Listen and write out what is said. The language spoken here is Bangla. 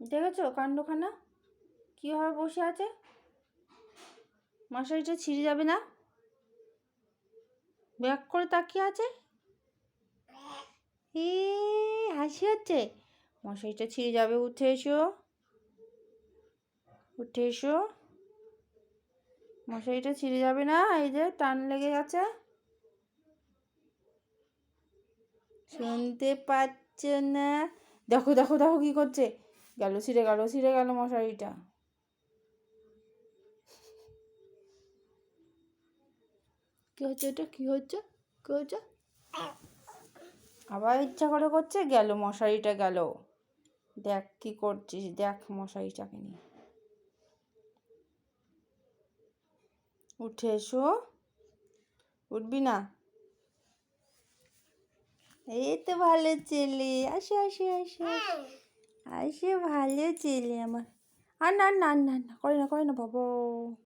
দেখেছ কাণ্ডখানা? কীভাবে বসে আছে? মশারিটা ছিঁড়ে যাবে না? ব্যাক করে তাকিয়ে আছে? এ হাসি হচ্ছে। মশারিটা ছিঁড়ে যাবে, উঠে এসো। উঠে এসো। মশারিটা ছিঁড়ে যাবে না? এই যে টান লেগে গেছে। শুনতে পাচ্ছ না? দেখো দেখো দেখো কি করছে। গেল ছিঁড়ে গেল ছিঁড়ে গেল মশারিটা। কি হচ্ছে এটা? কি হচ্ছে? কি হচ্ছে? আবার ইচ্ছা করে করছে গেল মশারিটা গেল। দেখ কি করছিস দেখ মশারিটাকে নিয়ে। উঠে এসো। উঠবি না? এই তো ভালো ছেলে। আসো আসো আসো আসো ভালো ছেলে আমার। আর না না না না করে না করে না বাবা।